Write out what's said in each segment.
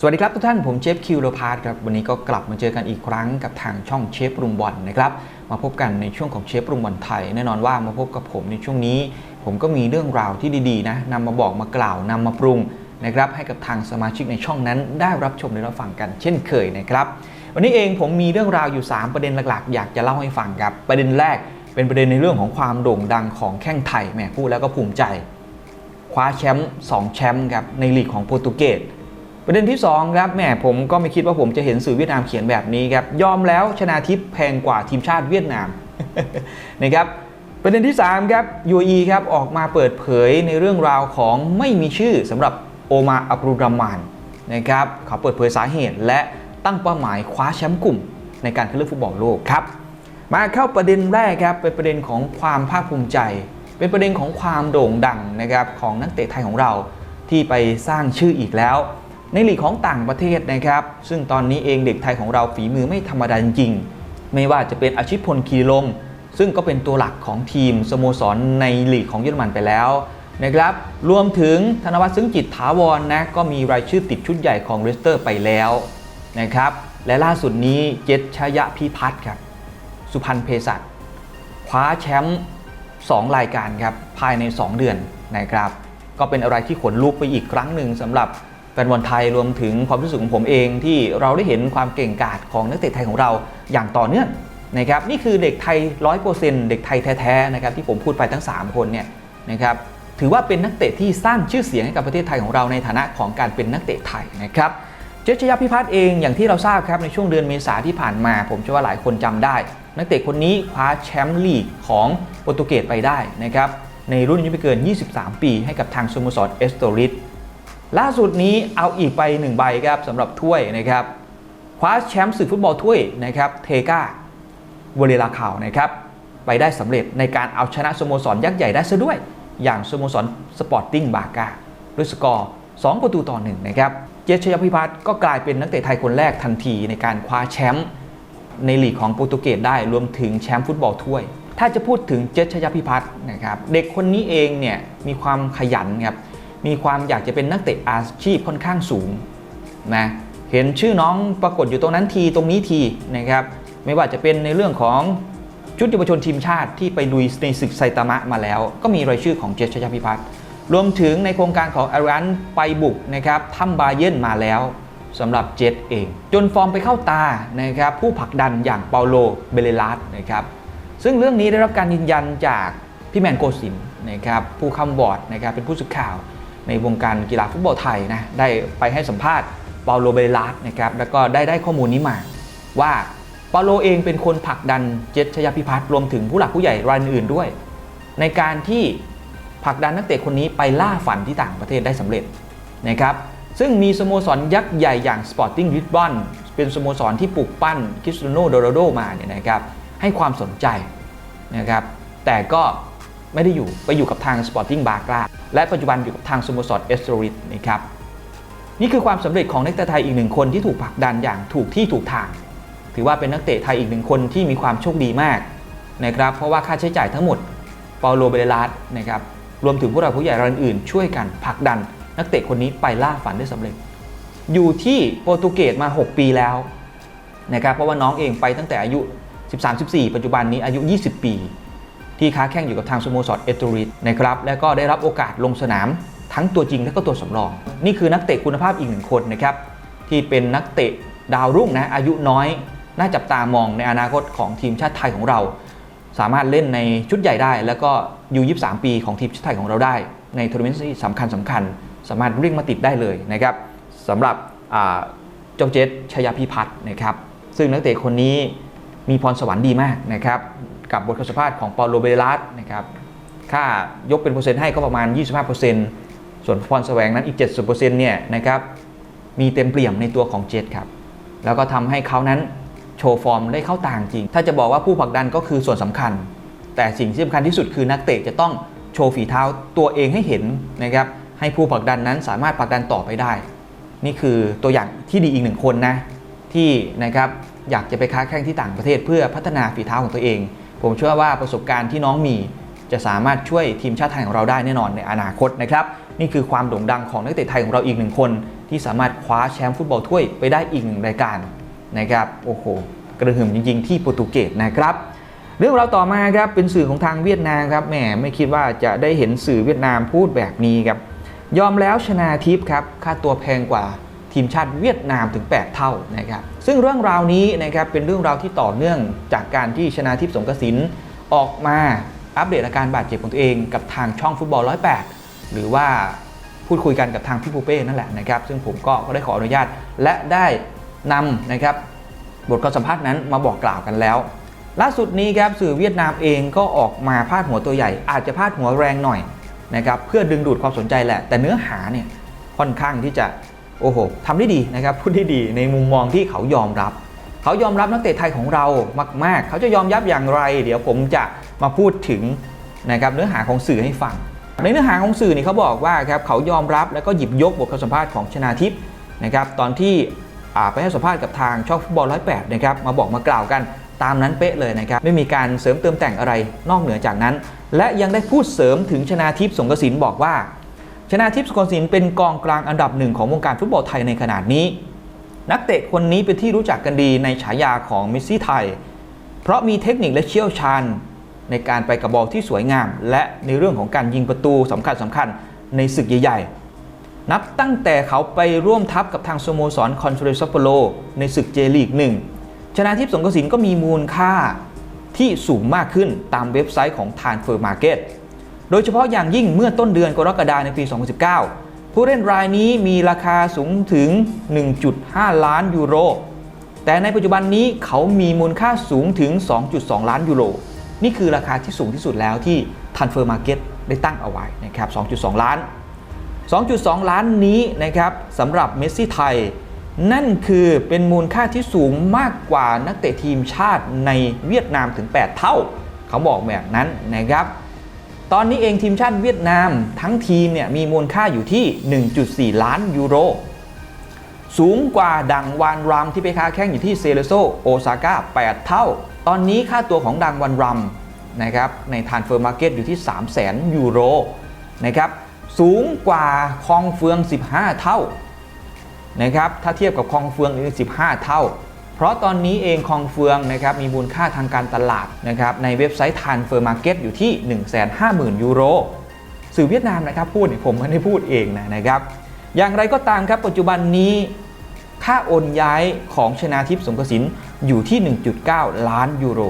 สวัสดีครับทุกท่านผมเชฟคิวโรพาร์ครับวันนี้ก็กลับมาเจอกันอีกครั้งกับทางช่องเชฟรุงบอลนะครับมาพบกันในช่วงของเชฟรุงบอลไทยแน่นอนว่ามาพบกับผมในช่วงนี้ ผมก็มีเรื่องราวที่ดีๆนะนำมาบอกมากล่าวนำมาปรุงนะครับให้กับทางสมาชิกในช่องนั้น ได้รับชมและรับฟังกันเช่นเคยนะครับวันนี้เองผมมีเรื่องราวอยู่ 3 ประเด็นหลักๆ อยากจะเล่าให้ฟังครับประเด็นแรก เป็นประเด็นในเรื่องของความโด่งดังของแข้งไทยแหมพูดแล้วก็ภูมิใจ คว้าแชมป์2แชมป์ครับในลีกของโปรตุเกส ประเด็นที่2ครับแหมผมก็ไม่คิดว่าผมจะเห็นสื่อเวียดนามเขียนแบบนี้ครับยอมแล้วชนาทิพย์แพงกว่าทีมชาติเวียดนามนะครับประเด็นที่ 3 ครับ UAE ครับออกมาเปิดเผยในเรื่องราวของไม่มีชื่อสำหรับโอมาอับรุลรามานนะครับเขาเปิดเผยสาเหตุและตั้งเป้าหมายคว้าแชมป์กลุ่ม ในการคัดเลือกฟุตบอลโลกครับมาเข้าประเด็นแรกครับเป็นประเด็นของความภาคภูมิใจ เป็นประเด็นของความโด่งดังนะครับของนักเตะไทยของเราที่ไปสร้างชื่ออีกแล้ว ในหลีกของต่างประเทศนะครับ ซึ่งตอนนี้เองเด็กไทยของเราฝีมือไม่ธรรมดาจริง ไม่ว่าจะเป็นอาชิพพลคีรลม ซึ่งก็เป็นตัวหลักของทีมสโมสรในหลีกของเยอรมันไปแล้วนะครับ รวมถึงธนวัฒน์ซึ้งจิตถาวรนะก็มีรายชื่อติดชุดใหญ่ของเรสเตอร์ไปแล้วนะครับ และล่าสุดนี้เจษชยะพิพัฒน์ครับ สุพรรณเภสัชคว้าแชมป์2รายการครับภายใน 2 เดือนนะครับ ก็เป็นอะไรที่ขนลุกไปอีกครั้งหนึ่งสำหรับ แฟนบอลไทยรวมถึงความรู้สึกของผมเองที่เราได้เห็นความเก่งกาจของนักเตะไทยของเราอย่างต่อเนื่องนะครับนี่คือเด็กไทย 100%เด็กไทยแท้ๆนะครับที่ผมพูดไปทั้ง 3 คนเนี่ยนะครับถือว่าเป็นนักเตะที่สร้างชื่อเสียงให้กับประเทศไทยของเราในฐานะของการเป็นนักเตะไทยนะครับเจษชยพิพัฒน์เองอย่างที่เราทราบครับในช่วงเดือนเมษาที่ผ่านมา ผมเชื่อว่าหลายคนจำได้ นักเตะคนนี้คว้าแชมป์ลีกของโปรตุเกสไปได้นะครับในรุ่นอายุไม่เกิน 23 ปีให้กับทางสโมสรเอสโตริส ล่าสุดนี้เอาอีกไปหนึ่งใบครับสำหรับถ้วยนะครับคว้าแชมป์ศึกฟุตบอลถ้วยนะครับเทกาวเลลาข่าวนะครับไปได้สำเร็จในการเอาชนะสโมสรยักษ์ใหญ่ได้ซะด้วย อย่างสโมสรสปอร์ติ้งบากาด้วยสกอร์ 2 ประตูต่อหนึ่งนะครับเจษชยพิพัฒน์ก็กลายเป็นนักเตะไทยคนแรกทันทีในการคว้าแชมป์ในลีกของโปรตุเกสได้รวมถึงแชมป์ฟุตบอลถ้วย ถ้าจะพูดถึงเจษชยพิพัฒน์นะครับเด็กคนนี้เองเนี่ยมีความขยันครับ มีความอยากจะเป็นนักเตะอาชีพค่อนข้างสูงนะเห็นชื่อน้องปรากฏอยู่ตรงนั้นทีตรงนี้ทีนะครับไม่ว่าจะเป็นในเรื่องของชุดเยาวชนทีมชาติที่ไปลุยในศึกไซตามะมาแล้ว ก็มีรายชื่อของเจษชยพิพัฒน์รวมถึงในโครงการของอารันไปบุกนะครับถ้ำบาเยนมาแล้วสำหรับเจตเอง จนฟอร์มไปเข้าตานะครับผู้ผลักดันอย่างเปาโลเบเลลัสนะครับซึ่งเรื่องนี้ได้รับการยืนยันจากพี่แมนโกสินนะครับผู้คำบอร์ดนะครับเป็นผู้สื่อข่าว ในวงการกีฬาฟุตบอลไทยนะได้ไปให้สัมภาษณ์เปาโลเบลลัสนะครับแล้วก็ได้ได้ข้อมูลนี้มาว่าเปาโลเองเป็นคนผลักดันเจตชยพิพัฒน์รวมถึงผู้หลักผู้ใหญ่รายอื่นด้วย ในการที่ผลักดันนักเตะคนนี้ไปล่าฝันที่ต่างประเทศได้สำเร็จนะครับซึ่งมีสโมสรยักษ์ใหญ่อย่าง Sporting Lisbon เป็นสโมสรที่ปลูกปั้นคริสเตียโนโดโรโดมาเนี่ยนะครับให้ความสนใจนะครับแต่ก็ไม่ได้อยู่ไปอยู่กับทาง Sporting b a g r a และปัจจุบันอยู่กับทางสโมสรเอสโตริสนะครับนี่คือความสำเร็จของนักเตะไทยอีกหนึ่งคนที่ถูกผลักดันอย่างถูกที่ถูกทาง ถือว่าเป็นนักเตะไทยอีกหนึ่งคนที่มีความโชคดีมากนะครับเพราะว่าค่าใช้จ่ายทั้งหมดเปาโลเบเลลัสนะครับรวมถึงผู้หลักผู้ใหญ่รายอื่น ช่วยกันผลักดันนักเตะคนนี้ไปล่าฝันได้สำเร็จ อยู่ที่โปรตุเกสมา 6 ปีแล้วนะครับเพราะว่าน้องเองไปตั้งแต่อายุ 13-14 ปัจจุบันนี้อายุ 20 ปี ที่ค้าแข่งอยู่กับทางสโมสรเอตโตริสนะครับและก็ได้รับโอกาสลงสนามทั้งตัวจริงและก็ตัวสำรอง นี่คือนักเตะคุณภาพอีกหนึ่งคนนะครับที่เป็นนักเตะดาวรุ่งนะอายุน้อย น่าจับตามองในอนาคตของทีมชาติไทยของเรา สามารถเล่นในชุดใหญ่ได้ แล้วก็ยู23 ปีของทีมชาติไทยของเราได้ ในทัวร์นาเมนต์ที่สำคัญสำคัญ สามารถเรียกมาติดได้เลยนะครับสำหรับเจ้าเจษชยพิพัฒน์นะครับซึ่งนักเตะคนนี้มีพรสวรรค์ดีมากนะครับ กับบทสัมภาษณ์ของเปาโลเบลัสนะครับค่ายกเป็นเปอร์เซ็นต์ให้ก็ประมาณ 25%ส่วนพรแสวงนั้นอีก 70%เนี่ยนะครับมีเต็มเปี่ยมในตัวของเจษครับ แล้วก็ทำให้เขานั้นโชว์ฟอร์มได้เข้าต่างจริง ถ้าจะบอกว่าผู้ผลักดันก็คือส่วนสำคัญ แต่สิ่งที่สำคัญที่สุดคือนักเตะจะต้องโชว์ฝีเท้าตัวเองให้เห็นนะครับให้ผู้ผลักดันนั้นสามารถผลักดันต่อไปได้ นี่คือตัวอย่างที่ดีอีกหนึ่งคนนะที่นะครับอยากจะไปค้าแข่งที่ต่างประเทศเพื่อพัฒนาฝีเท้าของตัวเอง ผมเชื่อว่าประสบการณ์ที่น้องมีจะสามารถช่วยทีมชาติไทยของเราได้แน่นอนในอนาคตนะครับ นี่คือความโด่งดังของนักเตะไทยของเราอีกหนึ่งคน ที่สามารถคว้าแชมป์ฟุตบอลถ้วยไปได้อีกหนึ่งรายการนะครับโอ้โหกระหึ่มจริง ๆ ที่โปรตุเกสนะครับ เรื่องเราต่อมาครับเป็นสื่อของทางเวียดนามครับแหมไม่คิดว่าจะได้เห็นสื่อเวียดนามพูดแบบนี้ครับยอมแล้วชนาทิพย์ครับค่าตัวแพงกว่า ทีมชาติเวียดนามถึง 8 เท่านะครับซึ่งเรื่องราวนี้นะครับเป็นเรื่องราวที่ต่อเนื่องจากการที่ชนาทิพย์สงกสินออกมาอัปเดตอาการบาดเจ็บของตัวเองกับทางช่องฟุตบอล108 หรือว่าพูดคุยกันกับทางพี่ปูเป้นั่นแหละนะครับ ซึ่งผมก็ได้ขออนุญาตและได้นำนะครับบทความสัมภาษณ์นั้นมาบอกกล่าวกันแล้ว ล่าสุดนี้ครับสื่อเวียดนามเองก็ออกมาพาดหัวตัวใหญ่ อาจจะพาดหัวแรงหน่อยนะครับเพื่อดึงดูดความสนใจแหละ แต่เนื้อหาเนี่ยค่อนข้างที่จะ โอ้โหทำได้ดีนะครับพูดได้ดีในมุมมองที่เขายอมรับ เขายอมรับนักเตะไทยของเรามาก ๆ เขาจะยอมยับอย่างไร เดี๋ยวผมจะมาพูดถึงนะครับเนื้อหาของสื่อให้ฟัง ในเนื้อหาของสื่อนี่เขาบอกว่าครับเขายอมรับแล้วก็หยิบยกบทสัมภาษณ์ของชนาทิพย์นะครับตอนที่ไปให้สัมภาษณ์กับทางช่องฟุตบอล108นะครับมาบอกมากล่าวกันตามนั้นเป๊ะเลยนะครับไม่มีการเสริมเติมแต่งอะไรนอกเหนือจากนั้น และยังได้พูดเสริมถึงชนาทิพย์สงกสินบอกว่า ชนาทิพย์สงกสินเป็นกองกลางอันดับหนึ่งของวงการฟุตบอลไทยในขนาดนี้ นักเตะคนนี้เป็นที่รู้จักกันดีในฉายาของเมสซี่ไทย เพราะมีเทคนิคและเชี่ยวชาญในการไปกับบอลที่สวยงาม และในเรื่องของการยิงประตูสำคัญสำคัญในศึกใหญ่ๆ นับตั้งแต่เขาไปร่วมทัพกับทางสโมสรคอนเฟอเรซ์ซัปโปโรในศึกเจลีกหนึ่งชนะทิพย์สงกสินก็มีมูลค่าที่สูงมากขึ้นตามเว็บไซต์ของ Transfer Market โดยเฉพาะอย่างยิ่งเมื่อต้นเดือนกรกฎาคมในปี 2019 ผู้เล่นรายนี้มีราคาสูงถึง 1.5 ล้านยูโร แต่ในปัจจุบันนี้เขามีมูลค่าสูงถึง 2.2 ล้านยูโร นี่คือราคาที่สูงที่สุดแล้วที่ Transfer Market ได้ตั้งเอาไว้นะครับ 2.2 ล้าน 2.2 ล้านนี้นะครับสำหรับเมสซี่ไทย นั่นคือเป็นมูลค่าที่สูงมากกว่านักเตะทีมชาติในเวียดนามถึง 8 เท่า เขาบอกแบบนั้นนะครับ ตอนนี้เองทีมชาติเวียดนามทั้งทีมเนี่ยมีมูลค่าอยู่ที่ 1.4 ล้านยูโร สูงกว่าดังวานรัมที่ไปค้าแข่งอยู่ที่เซเลโซโอซาก้า8 เท่า ตอนนี้ค่าตัวของดังวันรัมนะครับในทานเฟอร์มาร์เก็ตอยู่ที่ 3 0 0 0 0 0ยูโรนะครับสูงกว่าคองเฟือง 15 เท่านะครับถ้าเทียบกับคองเฟืองอีก15 เท่า เพราะตอนนี้เองคองเฟืองนะครับมีมูลค่าทางการตลาดนะครับในเว็บไซต์ทานเฟอร์มาร์เก็ตอยู่ที่ 150,000 ยูโรสื่อเวียดนามนะครับพูดผมไม่ได้พูดเองนะนะครับ อย่างไรก็ตามครับปัจจุบันนี้ ค่าโอนย้ายของชนาทิพย์สงกสินอยู่ที่ 1.9 ล้านยูโร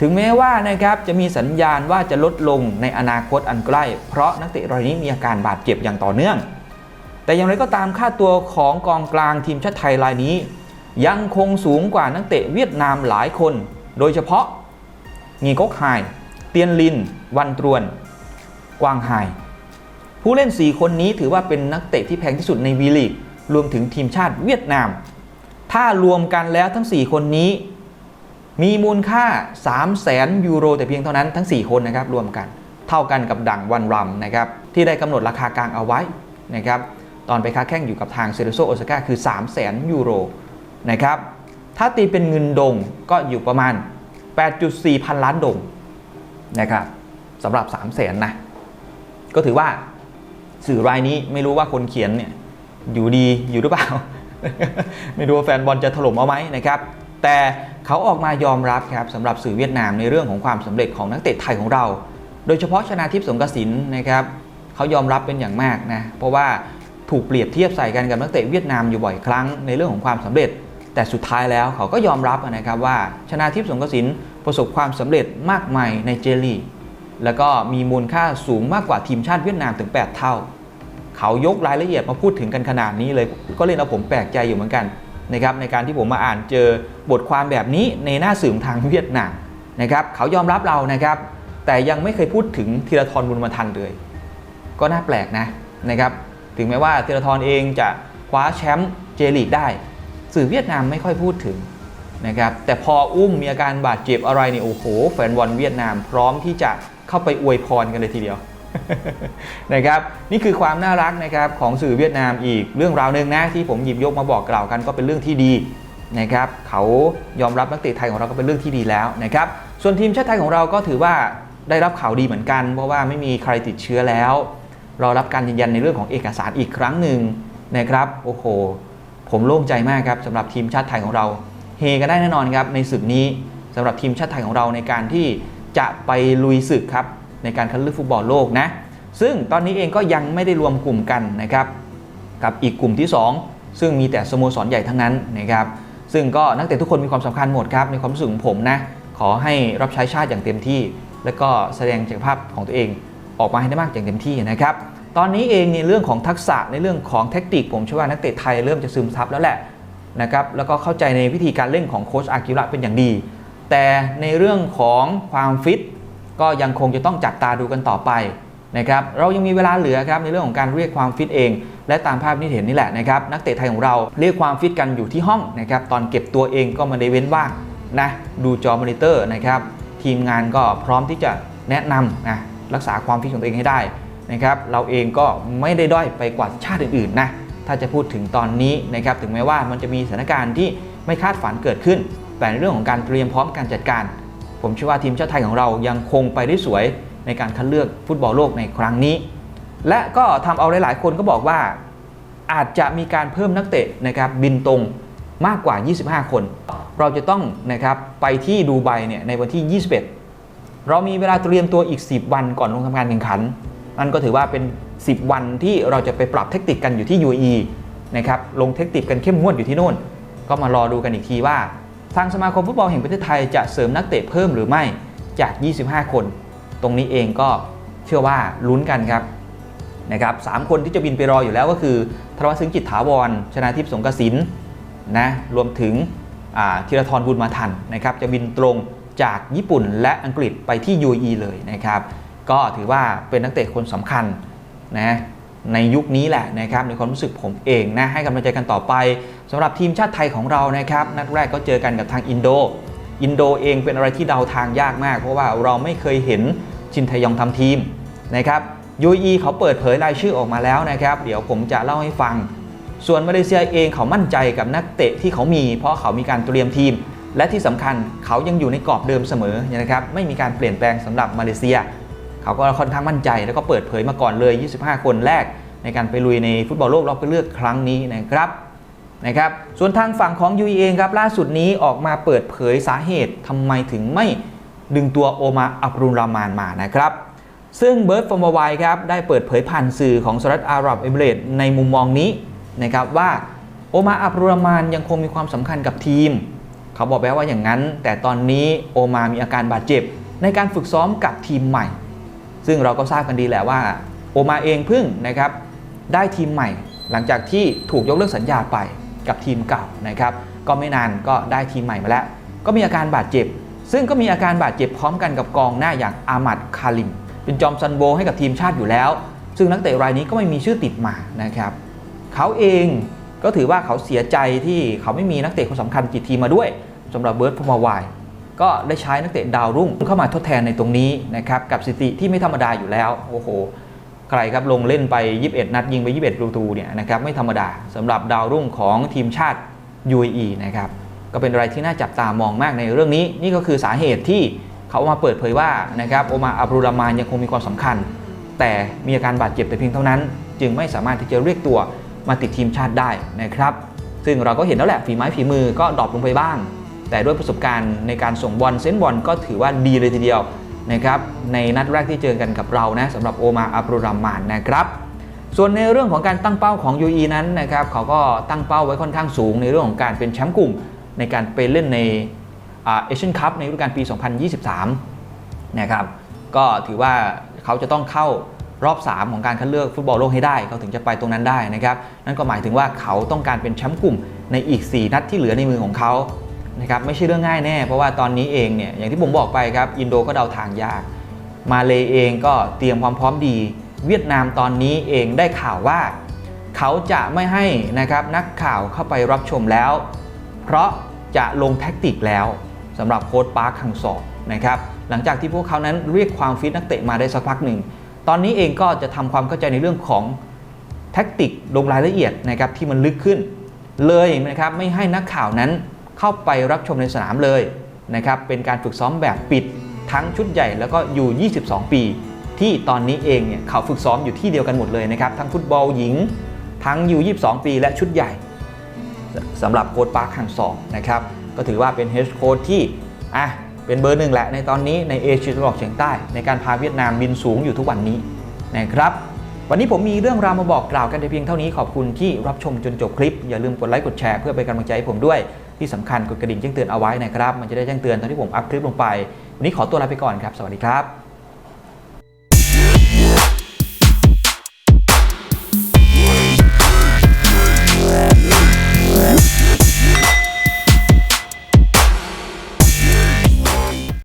ถึงแม้ว่านะครับจะมีสัญญาณว่าจะลดลงในอนาคตอันใกล้ เพราะนักเตะรายนี้มีอาการบาดเจ็บอย่างต่อเนื่อง แต่อย่างไรก็ตามค่าตัวของกองกลางทีมชาติไทยรายนี้ ยังคงสูงกว่านักเตะเวียดนามหลายคน โดยเฉพาะงีก๊กไฮเตียนลิน วันตรวน กวางไฮผู้เล่น 4 คนนี้ถือว่าเป็นนักเตะที่แพงที่สุดในวีลีกรวมถึงทีมชาติเวียดนาม ถ้ารวมกันแล้วทั้ง 4 คนนี้ มีมูลค่า 3 0 0แสนยูโร แต่เพียงเท่านั้นทั้ง 4 คนนะครับรวมกัน เท่ากันกับดังวันรัมนะครับที่ได้กำหนดราคากลางเอาไว้นะครับตอนไปค้าแข่งอยู่กับทางเซเรโซโอซาก้าคือ 3 0 0แสนยูโร นะครับ ถ้าตีเป็นเงินดงก็อยู่ประมาณ 8.4 พันล้านดงนะครับสำหรับ 3 0 0แสนนะก็ถือว่าสื่อรายนี้ไม่รู้ว่าคนเขียนเนี่ยอยู่ดีอยู่หรือเปล่า ไม่รู้ว่าแฟนบอลจะถล่มเอาไหมนะครับ แต่เขาออกมายอมรับครับสำหรับสื่อเวียดนามในเรื่องของความสำเร็จของนักเตะไทยของเรา โดยเฉพาะชนาทิพย์สงกสินนะครับเขายอมรับเป็นอย่างมากนะเพราะว่าถูกเปรียบเทียบใส่กันกับนักเตะเวียดนามอยู่บ่อยครั้งในเรื่องของความสำเร็จ แต่สุดท้ายแล้วเขาก็ยอมรับนะครับว่าชนาทิพย์สงกสินประสบความสำเร็จมากมายในเจลีแล้วก็มีมูลค่าสูงมากกว่าทีมชาติเวียดนามถึง 8 เท่า เขายกรายละเอียดมาพูดถึงกันขนาดนี้เลย ก็เลยเอาผมแปลกใจอยู่เหมือนกันนะครับในการที่ผมมาอ่านเจอบทความแบบนี้ในหน้าสื่อทางเวียดนามนะครับเขายอมรับเรานะครับ แต่ยังไม่เคยพูดถึงธีรทรบุญมาทันเลย ก็น่าแปลกนะนะครับ ถึงแม้ว่าธีรทรเองจะคว้าแชมป์เจลีกได้ สื่อเวียดนามไม่ค่อยพูดถึงนะครับแต่พออุ้มมีอาการบาดเจ็บอะไรเนี่ยโอ้โหแฟนบอลเวียดนามพร้อมที่จะเข้าไปอวยพรกันเลยทีเดียวนะครับนี่คือความน่ารักนะครับของสื่อเวียดนามอีกเรื่องราวหนึ่งนะที่ผมหยิบยกมาบอกกล่าวกันก็เป็นเรื่องที่ดีนะครับเขายอมรับนักเตะไทยของเราก็เป็นเรื่องที่ดีแล้วนะครับส่วนทีมชาติไทยของเราก็ถือว่าได้รับข่าวดีเหมือนกัน เพราะว่าไม่มีใครติดเชื้อแล้ว เรารับการยืนยันในเรื่องของเอกสารอีกครั้งหนึ่งนะครับโอ้โห ผมโล่งใจมากครับสำหรับทีมชาติไทยของเรา เฮกันได้แน่นอนครับในศึกนี้สำหรับทีมชาติไทยของเราในการที่จะไปลุยศึกครับในการคัดเลือกฟุตบอลโลกนะ ซึ่งตอนนี้เองก็ยังไม่ได้รวมกลุ่มกันนะครับกับอีกกลุ่มที่ 2 ซึ่งมีแต่สโมสรใหญ่ทั้งนั้นนะครับซึ่งก็นักเตะทุกคนมีความสำคัญหมดครับในความรู้สึกของผมนะขอให้รับใช้ชาติอย่างเต็มที่ และก็แสดงศักยภาพของตัวเองออกมาให้ได้มากอย่างเต็มที่นะครับ ตอนนี้เองในเรื่องของทักษะในเรื่องของแท็กติกผมเชื่อว่านักเตะไทยเริ่มจะซึมซับแล้วแหละนะครับแล้วก็เข้าใจในวิธีการเล่นของโค้ชอากิระเป็นอย่างดี แต่ในเรื่องของความฟิตก็ยังคงจะต้องจับตาดูกันต่อไปนะครับเรายังมีเวลาเหลือครับในเรื่องของการเรียกความฟิตเอง และตามภาพที่เห็นนี่แหละนะครับนักเตะไทยของเราเรียกความฟิตกันอยู่ที่ห้องนะครับตอนเก็บตัวเองก็ไมาได้เว้นว่างนะดูจอมอนิเตอร์นะครับทีมงานก็พร้อมที่จะแนะนำนะรักษาความฟิตของตัวเองให้ได้ นะครับเราเองก็ไม่ได้ด้อยไปกว่าชาติอื่นๆนะถ้าจะพูดถึงตอนนี้นะครับถึงแม้ว่ามันจะมีสถานการณ์ที่ไม่คาดฝันเกิดขึ้น แต่ในเรื่องของการเตรียมพร้อมการจัดการ ผมเชื่อว่าทีมชาติไทยของเรายังคงไปได้สวยในการคัดเลือกฟุตบอลโลกในครั้งนี้ และก็ทำเอาหลาย ๆ คนก็บอกว่าอาจจะมีการเพิ่มนักเตะนะครับบินตรงมากกว่า 25 คน เราจะต้องนะครับไปที่ดูไบเนี่ยในวันที่ 21 เรามีเวลาเตรียมตัวอีก 10 วันก่อนลงทำการแข่งขัน นั่นก็ถือว่าเป็น 10 วันที่เราจะไปปรับเทคนิคกันอยู่ที่ UAE นะครับลงเทคนิคกันเข้มงวดอยู่ที่โน่น ก็มารอดูกันอีกทีว่า ทางสมาคมฟุตบอลแห่งประเทศไทยจะเสริมนักเตะเพิ่มหรือไม่จาก 25 คน ตรงนี้เองก็เชื่อว่าลุ้นกันครับนะครับสามคนที่จะบินไปรออยู่แล้วก็คือธรวัชซึ้งจิตถาวร ชนาทิพย์สงกสินนะรวมถึงธีรทรบุญมาทันนะครับจะบินตรงจากญี่ปุ่นและอังกฤษไปที่ UAE เลยนะครับ ก็ถือว่าเป็นนักเตะคนสำคัญนะในยุคนี้แหละนะครับในความรู้สึกผมเองนะให้กำลังใจกันต่อไปสำหรับทีมชาติไทยของเรานะครับนัดแรกก็เจอกันกับทางอินโด อินโดเองเป็นอะไรที่เดาทางยากมาก เพราะว่าเราไม่เคยเห็นชินไทยองทำทีมนะครับยูอีเขาเปิดเผยรายชื่อออกมาแล้วนะครับ เดี๋ยวผมจะเล่าให้ฟัง ส่วนมาเลเซียเองเขามั่นใจกับนักเตะที่เขามี เพราะเขามีการเตรียมทีม และที่สำคัญเขายังอยู่ในกรอบเดิมเสมอนะครับไม่มีการเปลี่ยนแปลงสำหรับมาเลเซีย เขาก็ค่อนข้างมั่นใจแล้วก็เปิดเผยมาก่อนเลย 25 คนแรก ในการไปลุยในฟุตบอลโลกรอบคัดเลือกครั้งนี้นะครับนะครับส่วนทางฝั่งของ UE เองครับล่าสุดนี้ออกมาเปิดเผยสาเหตุทำไมถึงไม่ดึงตัวโอมาอับรุลรามานมานะครับ ซึ่งเบิร์ตฟอร์มวายครับได้เปิดเผยผ่านสื่อของสหรัฐอาหรับเอมิเรตส์ในมุมมองนี้นะครับว่าโอมาอับรุลรามานยังคงมีความสำคัญกับทีม เขาบอกแล้ว่าอย่างนั้น แต่ตอนนี้โอมามีอาการบาดเจ็บ ในการฝึกซ้อมกับทีมใหม่ ซึ่งเราก็ทราบกันดีแหละว่าโอมาเองพิ่งนะครับได้ทีมใหม่หลังจากที่ถูกยกเลิกสัญญาไปกับทีมเก่านะครับ ก็ไม่นานก็ได้ทีมใหม่มาแล้ว ก็มีอาการบาดเจ็บ ซึ่งก็มีอาการบาดเจ็บพร้อมกันกับกองหน้าอย่างอามัดคาริม เป็นจอมซันโบให้กับทีมชาติอยู่แล้ว ซึ่งนักเตะรายนี้ก็ไม่มีชื่อติดมานะครับ เขาเองก็ถือว่าเขาเสียใจที่เขาไม่มีนักเตะคนสำคัญติดทีมมาด้วยสำหรับเบิร์ตพมาวาย ก็ได้ใช้นักเตะดาวรุ่งเข้ามาทดแทนในตรงนี้นะครับกับสถิติที่ไม่ธรรมดาอยู่แล้วโอ้โหใครครับลงเล่นไป 21 นัดยิงไป 21 ประตูเนี่ยนะครับไม่ธรรมดาสำหรับดาวรุ่งของทีมชาติ UAE นะครับก็เป็นอะไรที่น่าจับตามองมากในเรื่องนี้ นี่ก็คือสาเหตุที่เขามาเปิดเผยว่านะครับโอมาอับรุลามานยังคงมีความสำคัญ แต่มีอาการบาดเจ็บแต่เพียงเท่านั้น จึงไม่สามารถที่จะเรียกตัวมาติดทีมชาติได้นะครับ ซึ่งเราก็เห็นแล้วแหละฝีไม้ฝีมือก็ดรอปลงไปบ้าง แต่ด้วยประสบการณ์ในการส่งบอลเซนบอลก็ถือว่าดีเลยทีเดียวนะครับในนัดแรกที่เจอกันกับเรานะสำหรับโอมาอับรุรามานนะครับส่วนในเรื่องของการตั้งเป้าของ UE นั้นนะครับเขาก็ตั้งเป้าไว้ค่อนข้างสูงในเรื่องของการเป็นแชมป์กลุ่ม ในการไปเล่นในเอเชียนคัพในฤดูกาลปี 2023 นะครับก็ถือว่าเขาจะต้องเข้ารอบ 3 ของการคัดเลือกฟุตบอลโลกให้ได้ เขาถึงจะไปตรงนั้นได้นะครับนั่นก็หมายถึงว่าเขาต้องการเป็นแชมป์กลุ่มในอีก 4 นัดที่เหลือในมือของเขา นะครับไม่ใช่เรื่องง่ายแน่ เพราะว่าตอนนี้เองเนี่ยอย่างที่ผมบอกไปครับอินโดก็เดาทางยาก มาเลเองก็เตรียมความพร้อมดี เวียดนามตอนนี้เองได้ข่าวว่า เขาจะไม่ให้นะครับนักข่าวเข้าไปรับชมแล้ว เพราะจะลงแท็กติกแล้วสำหรับโค้ชปาร์คคังซอกนะครับหลังจากที่พวกเขานั้นเรียกความฟิตนักเตะมาได้สักพักหนึ่ง ตอนนี้เองก็จะทำความเข้าใจในเรื่องของแท็กติกลงรายละเอียดนะครับที่มันลึกขึ้น เลยนะครับไม่ให้นักข่าวนั้น เข้าไปรับชมในสนามเลยนะครับเป็นการฝึกซ้อมแบบปิดทั้งชุดใหญ่แล้วก็อยู่ 22 ปี ที่ตอนนี้เองเนี่ยเขาฝึกซ้อมอยู่ที่เดียวกันหมดเลยนะครับทั้งฟุตบอลหญิง ทั้งอยู่ 22 ปีและชุดใหญ่สำหรับโค้ดปาร์คฮังซองนะครับก็ถือว่าเป็นเฮดโค้ดที่อะเป็นเบอร์หนึ่งแหละในตอนนี้ในเอเชียตะวันออกเฉียงใต้ ในการพาเวียดนามบินสูงอยู่ทุกวันนี้นะครับวันนี้ผมมีเรื่องราวมาบอกกล่าวกันแต่เพียงเท่านี้ขอบคุณที่รับชมจนจบคลิป อย่าลืมกดไลค์กดแชร์เพื่อเป็นกำลังใจให้ผมด้วย ที่สำคัญกดกระดิ่งแจ้งเตือนเอาไว้นะครับ มันจะได้แจ้งเตือนตอนที่ผมอัพคลิปลงไป วันนี้ขอตัวลาไปก่อนครับ สวัสดีครับ